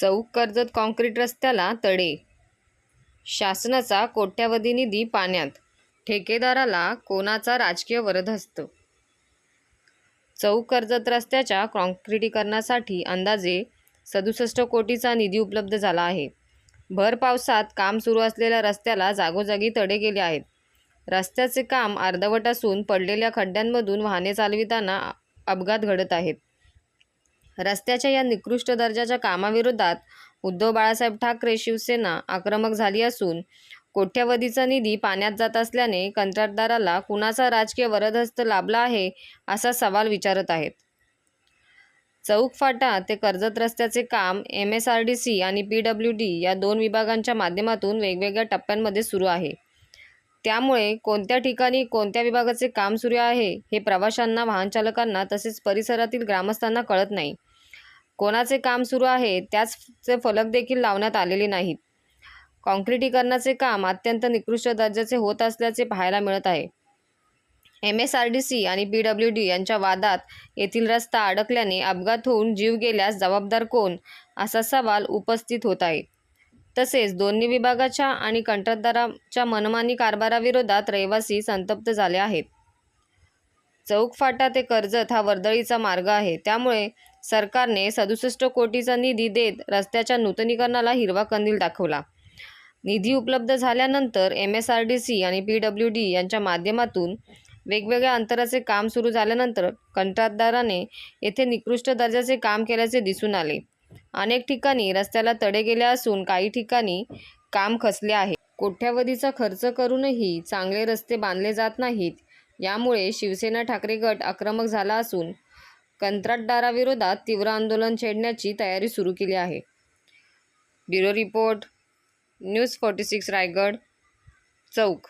चौक Karjat concrete रस्त्याला तडे. शासनाचा कोट्यावधी निधी पाण्यात. ठेकेदाराला कोणाचा राजकीय वरदहस्त? चौक कर्जत रस्त्याच्या काँक्रिटीकरणासाठी अंदाजे सदुसष्ट कोटीचा निधी उपलब्ध झाला आहे. भर पावसात काम सुरू असलेल्या रस्त्याला जागोजागी तडे गेले आहेत. रस्त्याचे काम अर्धवट असून पडलेल्या खड्ड्यांमधून वाहने चालविताना अपघात घडत आहेत. रस्त्याच्या या निकृष्ट दर्जाच्या कामाविरोधात उद्धव बाळासाहेब ठाकरे शिवसेना आक्रमक झाली असून कोट्यवधीचा निधी पाण्यात जात असल्याने कंत्राटदाराला कुणाचा राजकीय वरदहस्त लाभला आहे असा सवाल विचारत आहेत. चौक फाटा ते कर्जत रस्त्याचे काम M S R D C आणि पी डब्ल्यू डी या दोन विभागांच्या माध्यमातून वेगवेगळ्या टप्प्यांमध्ये सुरू आहे. त्यामुळे कोणत्या ठिकाणी कोणत्या विभागाचे काम सुरू आहे हे प्रवाशांना वाहनचालकांना तसेच परिसरातील ग्रामस्थांना कळत नाही. कोणाचे काम सुरू आहे त्याचे फलक देखील लावण्यात आलेले नाहीत. काँक्रिटीकरणाचे काम अत्यंत निकृष्ट दर्जाचे होत असल्याचे पाहायला मिळत आहे. M S R D C आणि पी डब्ल्यू डी यांच्या वादात येथील रस्ता अडकल्याने अपघात होऊन जीव गेल्यास जबाबदार कोण? असा सवाल उपस्थित होत आहे. तसेच दोन्ही विभागाच्या आणि कंत्राटदाराच्या मनमानी कारभाराविरोधात रहिवासी संतप्त झाले आहेत. चौक फाटा ते कर्जत हा वर्दळीचा मार्ग आहे. त्यामुळे सरकारने सदुसष्ट कोटीचा निधी देत रस्त्याच्या नूतनीकरणाला हिरवा कंदील दाखवला. निधी उपलब्ध झाल्यानंतर M S R D C आणि पी डब्ल्यू डी यांच्या माध्यमातून वेगवेगळ्या अंतराचे काम सुरू झाल्यानंतर कंत्राटदाराने येथे निकृष्ट दर्जाचे काम केल्याचे दिसून आले. अनेक ठिकाणी रस्त्याला तडे गेले असून काही ठिकाणी काम खचले आहे. कोट्यावधीचा खर्च करूनही चांगले रस्ते बांधले जात नाहीत. यामुळे शिवसेना ठाकरे गट आक्रमक झाला असून कंत्राटदाराविरोधात तीव्र आंदोलन छेडण्याची तयारी सुरू केली आहे. Bureau report news forty six Raigad Chowk.